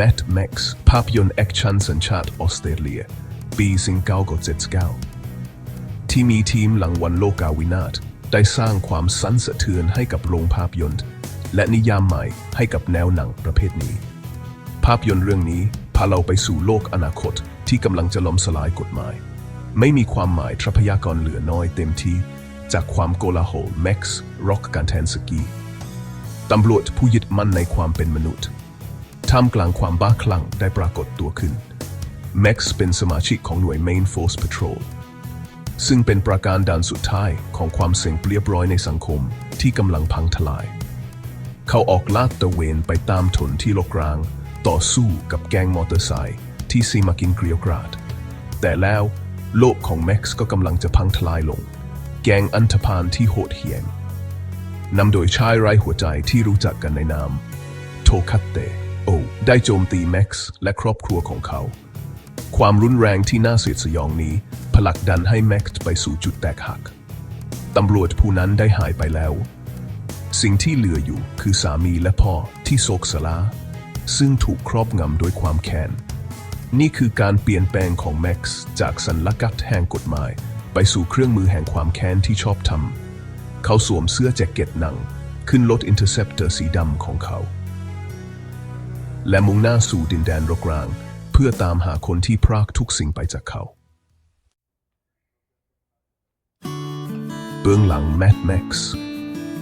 Mad Max ภาพยนตร์แอคชั่นสัญชาติออสเตรเลีย ปี 1979 ที่มีทีมหลังวันโลกาวินาศได้สร้างความสั่นสะเทือนให้กับโรงภาพยนตร์ และนิยามใหม่ให้กับแนวหนังประเภทนี้ ภาพยนตร์เรื่องนี้พาเราไปสู่โลกอนาคตที่กำลังจะล้มสลายกฎหมาย ไม่มีความหมายทรัพยากรเหลือน้อยเต็มที่ จากความโกลาหลแม็กซ์ร็อกการแทนสกีตำรวจผู้ยึดมั่นในความเป็นมนุษย์ ท่ามกลางความบ้าคลั่งได้ปรากฏตัวขึ้น แม็กซ์เป็นสมาชิกของหน่วย Main Force Patrol ซึ่งเป็นประการด่านสุดท้ายของความเสี่ยงเปรียบร้อยในสังคมที่กำลังพังทลาย เขาออกลาดตระเวนไปตามถนนที่รกร้าง ต่อสู้กับแก๊งมอเตอร์ไซค์ที่ซีมากินเกลียวกราด แต่แล้วโลกของแม็กซ์ก็กำลังจะพังทลายลง แก๊งอันธพาลที่โหดเหี้ยมนำโดยชายไร้หัวใจที่รู้จักกันในนามโทคัตเต ได้โจมตีแม็กซ์และครอบครัวของเขา ความรุนแรงที่น่าเสียดสยองนี้ผลักดันให้แม็กซ์ไปสู่จุดแตกหัก ตำรวจผู้นั้นได้หายไปแล้ว สิ่งที่เหลืออยู่คือสามีและพ่อที่โศกสลาซึ่งถูกครอบงำด้วยความแค้น นี่คือการเปลี่ยนแปลงของแม็กซ์จากสัญลักษณ์แห่งกฎหมาย ไปสู่เครื่องมือแห่งความแค้นที่ชอบทำเขาสวมเสื้อแจ็คเก็ตหนัง ขึ้นรถอินเตอร์เซปเตอร์สีดำของเขา และมุ่งหน้าสู่ดินแดนรกร้าง เพื่อตามหาคนที่พรากทุกสิ่งไปจากเขา เบื้องหลังแมดแม็กซ์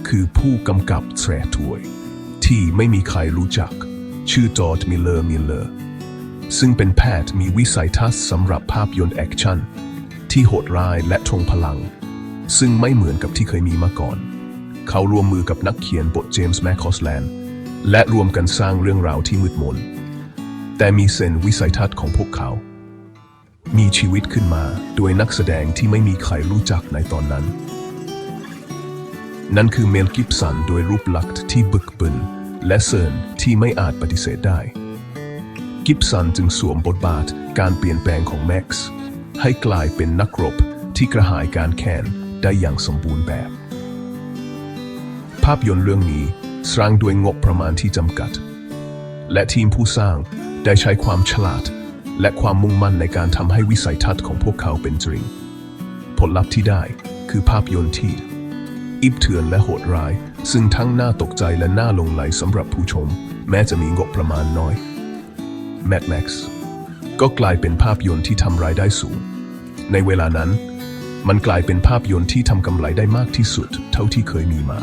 คือผู้กำกับแทรถวย ที่ไม่มีใครรู้จัก ชื่อจอร์ดมิลเลอร์มิลเลอร์ ซึ่งเป็นแพทย์มีวิสัยทัศน์สำหรับภาพยนตร์แอคชั่น ที่โหดร้ายและทรงพลัง ซึ่งไม่เหมือนกับที่เคยมีมาก่อน เขาร่วมมือกับนักเขียนบทเจมส์แมคคอสแลนด์ และรวมกันสร้างเรื่องราวที่มืดมน แต่มีเซนวิสัยทัศน์ของพวกเขา มีชีวิตขึ้นมาโดยนักแสดงที่ไม่มีใครรู้จักในตอนนั้น นั่นคือเมลกิฟสันโดยรูปลักษณ์ที่บึกบึน และเซินที่ไม่อาจปฏิเสธได้ กิฟสันจึงสวมบทบาทการเปลี่ยนแปลงของแม็กซ์ให้กลายเป็นนักรบที่กระหายการแข่งได้อย่างสมบูรณ์แบบ ภาพยนตร์เรื่องนี้ สร้างด้วยงบประมาณที่จำกัด และทีมผู้สร้างได้ใช้ความฉลาด และความมุ่งมั่นในการทำให้วิสัยทัศน์ของพวกเขาเป็นจริง ผลลัพธ์ที่ได้คือภาพยนตร์ที่ อิบเถื่อนและโหดร้าย ซึ่งทั้งน่าตกใจและน่าลงไหลสำหรับผู้ชม แม้จะมีงบประมาณน้อย Mad Max ก็กลายเป็นภาพยนตร์ที่ทำรายได้สูง ในเวลานั้น มันกลายเป็นภาพยนตร์ที่ทำกำไรได้มากที่สุด เท่าที่เคยมีมา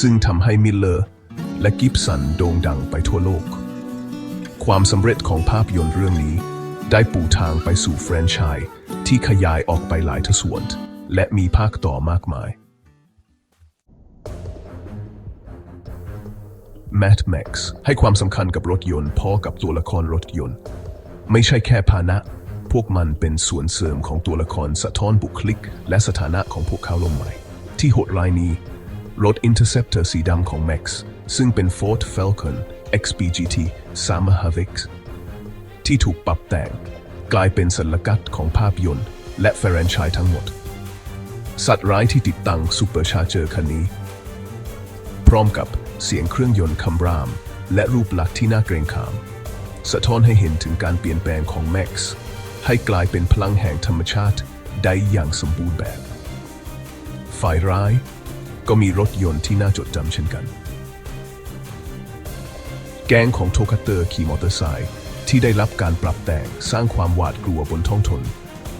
ซึ่งทำให้มิลเลอร์และกิฟสันโด่งดังไปทั่วโลก ความสำเร็จของภาพยนตร์เรื่องนี้ ได้ปูทางไปสู่แฟรนไชส์ที่ขยายออกไปหลายทศวรรษและมีภาคต่อมากมาย Mad Max ให้ความสำคัญกับรถยนต์พอกับตัวละครรถยนต์ ไม่ใช่แค่พานะ พวกมันเป็นส่วนเสริมของตัวละครสะท้อนบุคลิก และสถานะของพวกเขาลงใหม่ ที่โหดร้ายนี้ รถ Interceptor สีดำของ Max ซึ่งเป็น Ford Falcon XPGT Summer Havoc ที่ถูกปรับแต่ง กลายเป็นสัญลักษณ์ของภาพยนตร์ และแฟรนไชส์ทั้งหมด สัตว์ร้ายที่ติดตั้งซูเปอร์ชาร์เจอร์คันนี้ พร้อมกับเสียงเครื่องยนต์คำราม และรูปลักษณ์ที่น่าเกรงขาม สะท้อนให้เห็นถึงการเปลี่ยนแปลงของแม็กซ์ให้กลายเป็นพลังแห่งธรรมชาติได้อย่างสมบูรณ์แบบ ฝ่ายร้าย ก็มีรถยนต์ที่น่าจดจำเช่นกัน แก๊งของโทคัตเตอร์ขี่มอเตอร์ไซค์ที่ได้รับการปรับแต่งสร้างความหวาดกลัวบนท้องถนน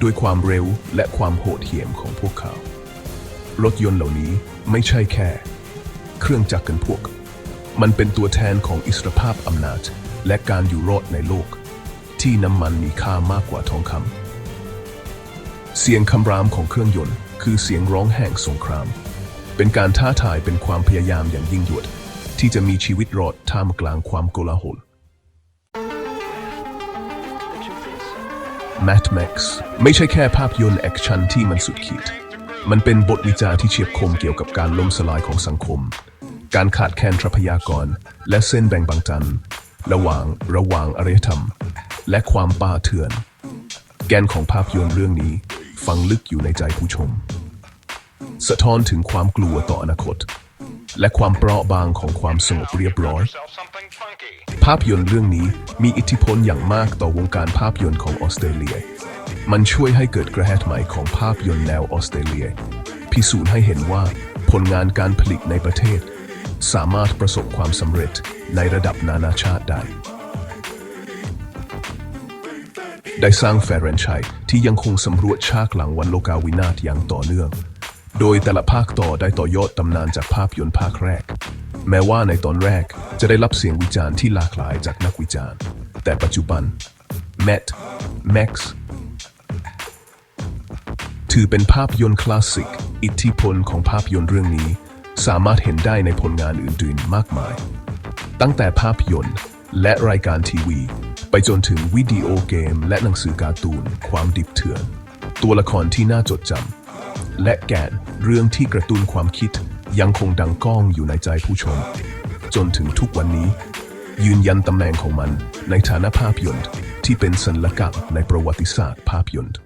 ด้วยความเร็วและความโหดเหี้ยมของพวกเขา รถยนต์เหล่านี้ไม่ใช่แค่ เครื่องจักรกันพวก มันเป็นตัวแทนของอิสรภาพอำนาจ และการอยู่รอดในโลก ที่น้ำมันมีค่ามากกว่าทองคำเสียงคำรามของเครื่องยนต์ คือเสียงร้องแห่งสงคราม เป็นการท้าทายเป็นความพยายามอย่างยิ่งยวด ที่จะมีชีวิตรอดท่ามกลางความโกลาหล Mad Max ไม่ใช่แค่ภาพยนตร์แอคชั่นที่มันสุดขีด มันเป็นบทวิจารณ์ที่เฉียบคมเกี่ยวกับการล่มสลายของสังคม การขาดแคลนทรัพยากร และเส้นแบ่งบางจันระหว่างระหว่างอารยธรรม และความป่าเถื่อน แกนของภาพยนตร์เรื่องนี้ ฝังลึกอยู่ในใจผู้ชม สะท้อนถึงความกลัวต่ออนาคต และความเปราะบางของความสงบเรียบร้อย ภาพยนตร์เรื่องนี้มีอิทธิพลอย่างมากต่อวงการภาพยนตร์ของออสเตรเลีย มันช่วยให้เกิดกระแสใหม่ของภาพยนตร์แนวออสเตรเลีย พิสูจน์ให้เห็นว่าผลงานการผลิตในประเทศ สามารถประสบความสำเร็จในระดับนานาชาติได้ได้สร้างแฟรนไชส์ที่ยังคงสำรวจฉากหลังวันโลกาวินาศอย่างต่อเนื่อง โดยแต่ละภาคต่อได้ต่อยอดตำนานจากภาพยนตร์ภาคแรก แม้ว่าในตอนแรกจะได้รับเสียงวิจารณ์ที่หลากหลายจากนักวิจารณ์ แต่ปัจจุบัน Matt Max ถือเป็นภาพยนตร์คลาสสิก อิทธิพลของภาพยนตร์เรื่องนี้ สามารถเห็นได้ในผลงานอื่นๆ มากมาย ตั้งแต่ภาพยนตร์และรายการทีวี ไปจนถึงวิดีโอเกม และหนังสือการ์ตูน ความดิบเถื่อน ตัวละครที่น่าจดจำ และแกนเรื่องที่กระตุ้นความคิดยังคงดังก้องอยู่ในใจผู้ชม จนถึงทุกวันนี้ ยืนยันตำแหน่งของมันในฐานะภาพยนตร์ที่เป็นสัญลักษณ์ในประวัติศาสตร์ภาพยนตร์